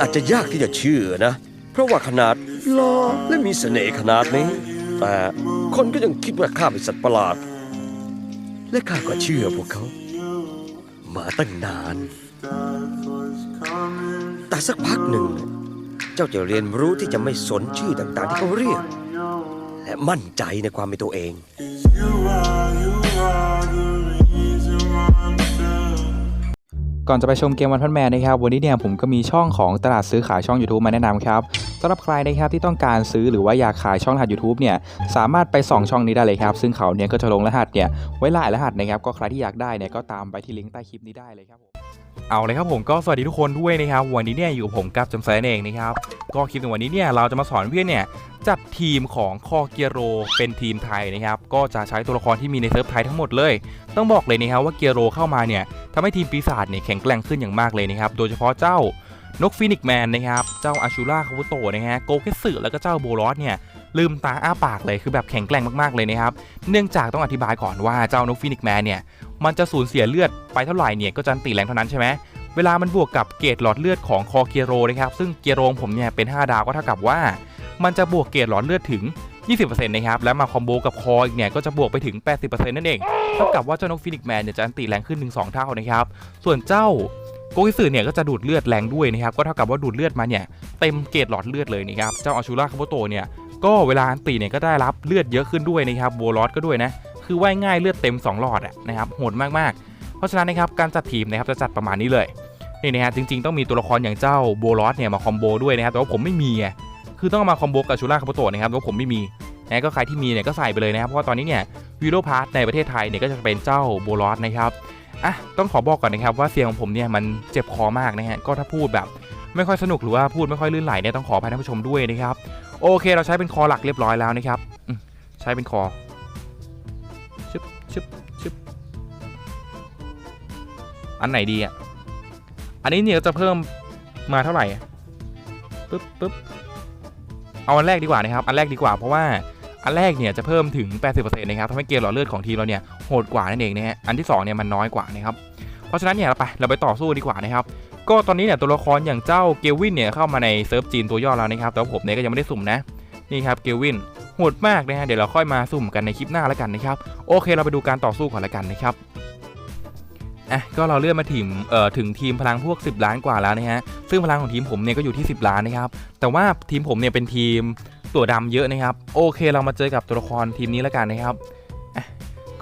อาจจะยากที่จะเชื่อนะ เพราะว่าขนาดหล่อและมีเสน่ห์ขนาดนี้ แต่คนก็ยังคิดว่าข้าเป็นสัตว์ประหลาด และข้าก็เชื่อพวกเขา มาตั้งนาน แต่สักพักหนึ่ง เจ้าจะเรียนรู้ที่จะไม่สนชื่อต่างๆที่เขาเรียก และมั่นใจในความเป็นตัวเอง ก่อนจะไปชมเกมวันพันแมนนะครับวันนี้เนี่ยผมก็มีช่องของตลาดซื้อขายช่อง YouTube มาแนะนำครับสำหรับใครนะครับที่ต้องการซื้อหรือว่าอยากขายช่องรหัส YouTube เนี่ยสามารถไปส่องช่องนี้ได้เลยครับ ซึ่งเขาเนี่ยก็จะลงรหัสเนี่ยไว้หลายรหัสนะครับก็ใครที่อยากได้เนี่ยก็ตามไปที่ลิงก์ใต้คลิปนี้ได้เลยครับผมเอาเลยครับผมก็สวัสดีทุกคนด้วยนะครับวันนี้เนี่ยอยู่กับผมกับจำแสนเองนะครับก็คลิปในวันนี้เนี่ยเราจะมาสอนเพื่อนเนี่ยจัดทีมของคอเกียโรเป็นทีมไทยนะครับก็จะใช้ตัวละครที่มีในเซิร์ฟไทยทั้งหมดเลย ต้องบอกเลยนะครับว่าเกียโรเข้ามาเนี่ย ทำให้ทีมปีศาจเนี่ยแข็งแกร่งขึ้นอย่างมากเลยนะครับ โดยเฉพาะเจ้านกฟินิกแมนนะครับ เจ้าอาชูราคาวุโตะนะฮะ โกเกสึแล้วก็เจ้าโบลอสเนี่ยลืมตาอ้าปากเลยคือแบบแข็งแกร่งมากๆเลยนะครับ เนื่องจากต้องอธิบายก่อนว่าเจ้านกฟินิกแมนเนี่ยมันจะสูญเสียเลือดไปเท่าไหร่เนี่ยก็จะตีแรงเท่านั้นใช่ไหมเวลามันบวกกับเกรดหลอดเลือดของคอเกียโรนะครับซึ่งเกียโรงผมเนี่ยเป็น 5 ดาวก็เท่ากับว่า มันจะบวกเกรดหลอดเลือดถึง 20%นะครับ และมาคอมโบกับคออีกเนี่ยก็จะบวกไปถึง 80%นั่นเองเท่ากับว่าเจ้านกฟินิกแมนเนี่ยจะอันติแรงขึ้นถึง2เท่านะครับ ส่วนเจ้าโกกิสึเนี่ยก็จะดูดเลือดแรงด้วยนะครับ ก็เท่ากับว่าดูดเลือดมาเนี่ยเต็มเกรดหลอดเลือดเลยนะครับ เจ้าอาชูราคาโบโตเนี่ยก็เวลาอันติเนี่ยก็ได้รับเลือดเยอะขึ้นด้วยนะครับโบลอสก็ด้วยนะ คือว่ายง่ายเลือดเต็ม 2 หลอดอะนะครับโหดมากๆ เพราะฉะนั้นนะครับการจัดทีมนะครับจะจัดประมาณนี้เลยนี่นะฮะจริงๆต้องมีตัวละครอย่างเจ้าโบลอสเนี่ยมาคอมโบด้วยนะครับแต่ว่าผมไม่มีไง คือต้องเอามาคอมโบกับชูราคาโบโตะนะครับแต่ว่าผมไม่มีนะก็ใครที่มีเนี่ยก็ใส่ไปเลยนะครับเพราะว่าตอนนี้เนี่ยวีโรพาร์ทในประเทศไทยเนี่ยก็จะเป็นเจ้าโบลอสนะครับอะต้องขอบอกก่อนนะครับว่าเสียงของผมเนี่ยมันเจ็บคอมากนะฮะก็ถ้าพูดแบบไม่ค่อยสนุกหรือว่าพูดไม่ค่อยลื่นไหลเนี่ยต้องขออภัยท่านผู้ชมด้วยนะครับโอเคเราใช้เป็นคอหลักเรียบร้อยแล้วนะครับใช้เป็นคอชึบชึบชึบอันไหนดีอะอันนี้เนี่ยจะเพิ่มมาเท่าไหร่ปึ๊บปึ๊บ เอาอันแรกดีกว่านะครับ อันแรกดีกว่าเพราะว่าอันแรกเนี่ยจะเพิ่มถึง 80%นะครับทำให้เกมหลอดเลือดของทีมเราเนี่ยโหดกว่านั่นเองนะฮะ อันที่2เนี่ยมันน้อยกว่านะครับ เพราะฉะนั้นเนี่ยเราไปเราไปต่อสู้ดีกว่านะครับ ก็ตอนนี้เนี่ยตัวละครอย่างเจ้าเกลวินเนี่ยเข้ามาในเซิร์ฟจีนตัวย่อแล้วนะครับ แต่ว่าผมเนี่ยก็ยังไม่ได้สุ่มนะ นี่ครับเกลวินโหดมากนะฮะ เดี๋ยวเราค่อยมาสุ่มกันในคลิปหน้าแล้วกันนะครับ โอเค เราไปดูการต่อสู้ก่อนละกันนะครับ อะก็เราเลื่อนมาถึงเอ่อถึงทีมพลังพวก 10 ล้านกว่าแล้วนะฮะซึ่งพลังของทีมผมเนี่ยก็อยู่ที่ 10 ล้านนะครับแต่ว่าทีมผมเนี่ยเป็นทีมตัวดำเยอะนะครับโอเคเรามาเจอกับตัวละครทีมนี้แล้วกันนะครับอะ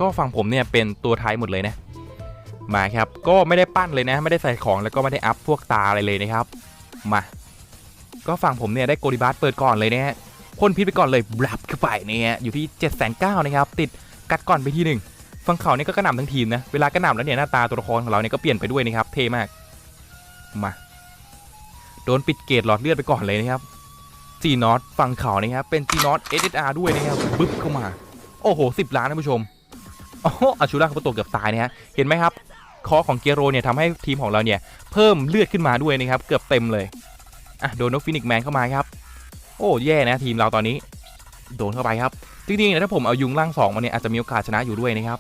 ก็ฝั่งผมเนี่ยเป็นตัวไทยหมดเลยนะมาครับก็ไม่ได้ปั้นเลยนะ ไม่ได้ใส่ของแล้วก็ไม่ได้อัพพวกตาอะไรเลยนะครับมาก็ฝั่งผมเนี่ยได้โกลิบัสเปิดก่อนเลยนะฮะพ่นพิษไปก่อนเลยบลับเข้าไปเนะฮะอยู่ที่7 9 0 0 0นะครับติดกัดก่อนไปที่หนึ่ง ฝั่งเขาเนี่ยก็กระหน่ำทั้งทีมนะ เวลากระหน่ำแล้วเนี่ยหน้าตาตัวละครของเราเนี่ยก็เปลี่ยนไปด้วยนะครับ เท่มาก มา โดนปิดเกตหลอดเลือดไปก่อนเลยนะครับจีนอตฝั่งเขานะครับเป็นจีนอต SSR ด้วยนะครับบึ๊บเข้ามา โอ้โห10ล้านท่านผู้ชมโอ้โหอาชูราคาโตเกือบตายนะฮะเห็นไหมครับคอของเกียโรเนี่ยทำให้ทีมของเราเนี่ยเพิ่มเลือดขึ้นมาด้วยนะครับเกือบเต็มเลยอะโดนนกฟินิกแมนเข้ามาครับ โอ้แย่นะทีมเราตอนนี้ โดนเข้าไปครับ จริงๆเนี่ยถ้าผมเอายุงล่างสองมาเนี่ยอาจจะมีโอกาสชนะอยู่ด้วยนะครับ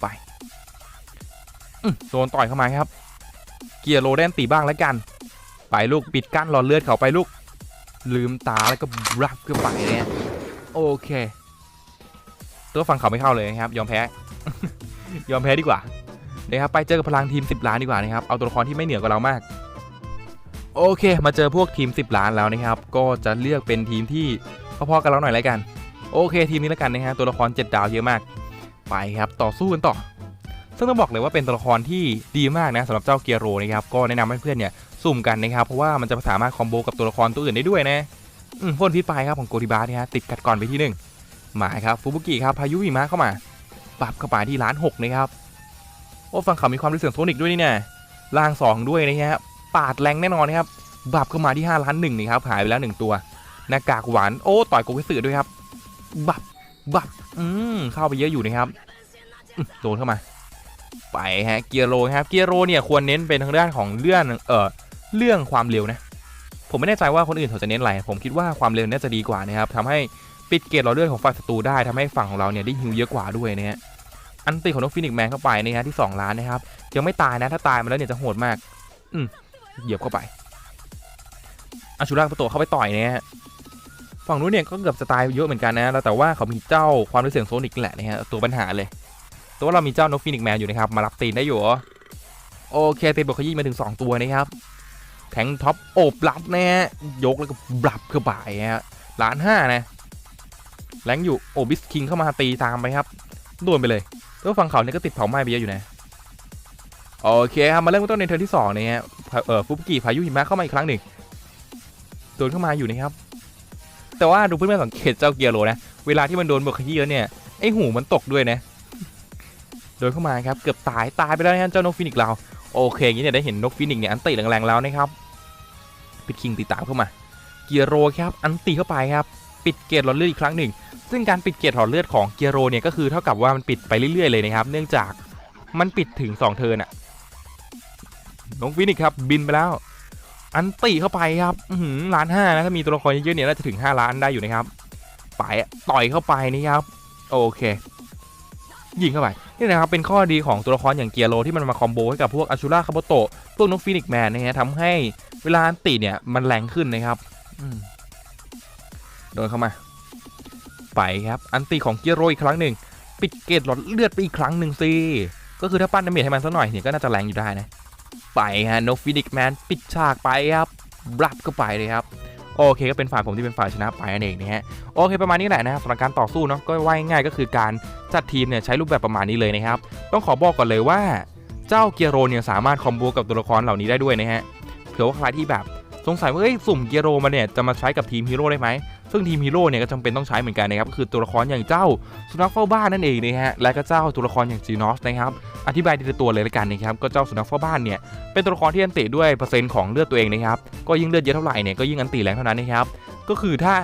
ไปโดนต่อยเข้ามาครับ เกียร์โรแดนตีบ้างแล้วกัน ไปลูกปิดกั้นหลอดเลือดเขาไปลูก ลืมตาแล้วก็รับเข้าไปเนี่ยโอเค ตัวฝั่งเขาไม่เข้าเลยนะครับ ยอมแพ้ ยอมแพ้ดีกว่านะครับไปเจอกับพลังทีม 10 ล้านดีกว่านะครับเอาตัวละครที่ไม่เหนือกว่าเรามาก โอเค มาเจอพวกทีม 10 ล้านแล้วนะครับ ก็จะเลือกเป็นทีมที่พอๆกับเราหน่อยแล้วกัน โอเคทีมนี้แล้วกันนะฮะตัวละคร 7 ดาวเยอะมาก ไปครับต่อสู้กันต่อ ซึ่งต้องบอกเลยว่าเป็นตัวละครที่ดีมากนะสำหรับเจ้าเกียโรนะครับก็แนะนำให้เพื่อนเนี่ยสุ่มกันนะครับเพราะว่ามันจะสามารถคอมโบกับตัวละครตัวอื่นได้ด้วยนะอืมพ่นพิษไปครับของโกริบาสเนี่ยฮะติดกัดก่อนไปที่หนึ่งมาครับฟูบุกิครับพายุหิมะเข้ามา ปรับเข้าไปที่ล้านหกนะครับโอ้ฝั่งเขาวมีความรู้สึกโซนิกด้วยนี่เนะล่างสองด้วยนะฮะปาดแรงแน่นอนนะครับบับเข้ามาที่5ล้านหนึ่งนี่ครับหายไปแล้วหนึ่งตัวหน้ากากหวานโอ้ต่อยโกกิสึด้วยครับ บับบับอืมเข้าไปเยอะอยู่นะครับโดนเข้ามา ไปฮะเกียร์โรครับเกียร์โรเนี่ยควรเน้นเป็นทางด้านของเรื่องเออเรื่องความเร็วนะ ผมไม่แน่ใจว่าคนอื่นเขาจะเน้นอะไรผมคิดว่าความเร็วน่าจะดีกว่านะครับทำให้ปิดเกตหลอดเลือดของฝ่ายศัตรูได้ทำให้ฝั่งของเราเนี่ยได้ฮิวเยอะกว่าด้วยนะฮะอันตีของนกฟินิกแมนเข้าไปนะฮะที่ 2 ล้านนะครับยังไม่ตายนะถ้าตายมาแล้วเนี่ยจะโหดมาก อืมเหยียบเข้าไปอาชูราประตูเข้าไปต่อยเนี่ยฮะ ฝั่งนู้นเนี่ยก็เกือบจะตายเยอะเหมือนกันนะแล้วแต่ว่าเขามีเจ้าความรู้เสียงโซนิกแหละนะฮะตัวปัญหาเลยต่ว่าเรามีเจ้านกฟินิกแมนอยู่นะครับมารับตีนได้อยู่โอเคตีนบวกขยี้มาถึง 2 ตัวนะครับแทงท็อปโอบรับนะฮะยกแล้วก็บลับเข้าไปฮะล้านห้านะแรงอยู่โอบิสคิงเข้ามาตีตามไปครับโดนไปเลยแล้วฝั่งเขาเนี่ยก็ติดเผาไหม้ไปเยอะอยู่นะโอเคครับมาเริ่มต้นในเทิร์นที่สองนะฮะเอ่อฟุบกิพายุหิมะเข้ามาอีกครั้งหนึ่งโดนเข้ามาอยู่นะครับ แต่ว่าดูเพื่อนๆสังเกตเจ้าเกียร์โรนะ เวลาที่มันโดนบวกขยี้แล้วเนี่ย ไอหูมันตกด้วยนะ โดนเข้ามาครับ เกือบตาย ตายไปแล้วนะเจ้านกฟินิกซ์เรา โอเคอย่างนี้เนี่ยได้เห็นนกฟินิกซ์เนี่ยอันติแรงๆแล้วนะครับ ปิดคิงตีตามเข้ามา เกียร์โรครับ อันตีเข้าไปครับ ปิดเกตหลอดเลือดอีกครั้งหนึ่ง ซึ่งการปิดเกตหลอดเลือดของเกียร์โรเนี่ยก็คือเท่ากับว่ามันปิดไปเรื่อยๆเลยนะครับ เนื่องจากมันปิดถึง2เทิร์นอะนกฟินิกซ์ครับบินไปแล้ว อันตีเข้าไปครับอื้อหือล้านห้านะถ้ามีตัวละครเยอะๆเนี่ยน่าจะถึง 5 ล้านได้อยู่นะครับไปต่อยเข้าไปนี่ครับ โอเค ยิงเข้าไปนี่นะครับเป็นข้อดีของตัวละครอย่างเกียร์โรที่มันมาคอมโบให้กับพวกอาชูราคาโบโตะพวกนกฟินิกซ์แมนนะฮะทำให้เวลาอันติเนี่ยมันแรงขึ้นนะครับโดนเข้ามา ไปครับ อันติของเกียร์โรอีกครั้งหนึ่งปิดเกตหลอดเลือดไปอีกครั้งหนึ่งสิก็คือถ้าปั้นดาเมจให้มันสักหน่อยเนี่ยก็น่าจะแรงอยู่ได้นะ ไปฮะนกฟินิกแมนปิดฉากไปครับบลับเข้าไปเลยครับโอเคก็เป็นฝ่ายผมที่เป็นฝ่ายชนะไปนั่นเองนะฮะโอเคประมาณนี้แหละนะครับสำหรับการต่อสู้เนาะก็ว่ายง่ายก็คือการจัดทีมเนี่ยใช้รูปแบบประมาณนี้เลยนะครับต้องขอบอกก่อนเลยว่า เจ้าเกียร์โรเนี่ยสามารถคอมโบกับตัวละครเหล่านี้ได้ด้วยนะฮะเผื่อว่าใครที่แบบสงสัยว่าเอ้ยสุ่มเกียร์โรมาเนี่ยจะมาใช้กับทีมฮีโร่ได้ไหม ซึ่งทีมฮีโร่เนี่ยก็จำเป็นต้องใช้เหมือนกันนะครับก็คือตัวละครอย่างเจ้าสุนัขเฝ้าบ้านนั่นเองนะฮะและก็เจ้าตัวละครอย่างจีนอสนะครับอธิบายทีละตัวเลยละกันนะครับก็เจ้าสุนัขเฝ้าบ้านเนี่ยเป็นตัวละครที่อันติด้วยเปอร์เซ็นต์ของเลือดตัวเองนะครับก็ยิ่งเลือดเยอะเท่าไหร่เนี่ยก็ยิ่งอันติแรงเท่านั้นนะครับก็คือถ้า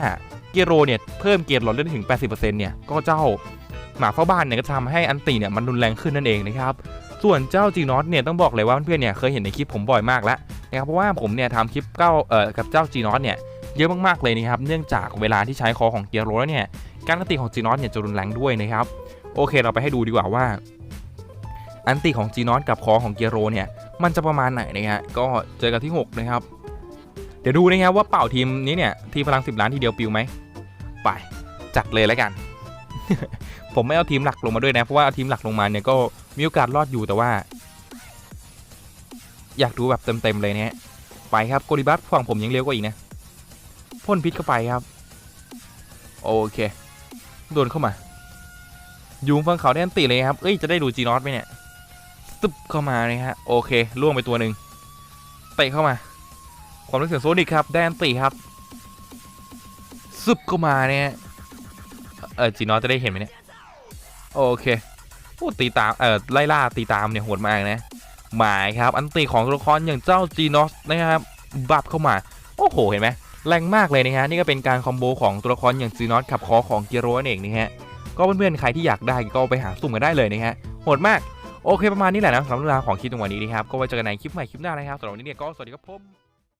เกียร์โรเนี่ยเพิ่มเกียร์หลอดเลือดถึง 80%เนี่ยก็เจ้าหมาเฝ้าบ้านเนี่ยก็ทำให้อันติเนี่ยมันรุนแรงขึ้นนั่นเองนะครับส่วนเจ้าจีนอสเนี่ยต้องบอกเลยว่าเพื่อนๆเนี่ยเคยเห็นในคลิปผมบ่อยมากแล้วนะครับเพราะว่าผมเนี่ยทำคลิปเก้าเอ่อกับเจ้าจีนอสเนี่ย เยอะมากๆเลยนะครับ เนื่องจากเวลาที่ใช้คอของเกียร์โรแล้วเนี่ย การอันติของจีนอสเนี่ยจะรุนแรงด้วยนะครับ โอเคเราไปให้ดูดีกว่าว่า อันติของจีนอสกับคอของเกียร์โรเนี่ย มันจะประมาณไหนนะฮะ ก็เจอกันที่ 6 นะครับ เดี๋ยวดูนะครับว่าเป่าทีมนี้เนี่ย ทีมพลัง 10 ล้านทีเดียวปิวไหม ไปจัดเลยแล้วกัน ผมไม่เอาทีมหลักลงมาด้วยนะ เพราะว่าเอาทีมหลักลงมาเนี่ยก็มีโอกาสรอดอยู่แต่ว่า อยากดูแบบเต็มๆเลยเนี่ยไปครับโกลิบัสฝั่งผมยังเร็วกว่าอีกนะ พ่นพิษเข้าไปครับ โอเคโดนเข้ามายุงฝั่งเขาได้อันติเลยครับเอ้ยจะได้ดูจีนอสไหมเนี่ยตึบเข้ามาเลยฮะโอเคล่วงไปตัวหนึ่งเตะเข้ามา ความรู้สึกโซนิกครับได้อันติครับซึบเข้ามาเนี่ยเออจีนอสจะได้เห็นไหมเนี่ยโอเคโอ้ตีตามเออไล่ล่าตีตามเนี่ยโหดมากนะหมายครับ อันตีของตัวละครอย่างเจ้าจีนอสนะครับบับเข้ามา โอ้โหเห็นไหม แรงมากเลยนะฮะนี่ก็เป็นการคอมโบของตัวละครอย่างซีนอตขับคอของเกียโรนั่นเองนี่ฮะก็เพื่อนๆใครที่อยากได้ก็ไปหาสุ่มกันได้เลยนะฮะโหดมากโอเคประมาณนี้แหละนะสำหรับเรื่องราวของคลิปตรงวันนี้นะครับก็ไว้เจอกันในคลิปใหม่คลิปหน้านะครับสำหรับวันนี้เนี่ยก็สวัสดีครับผม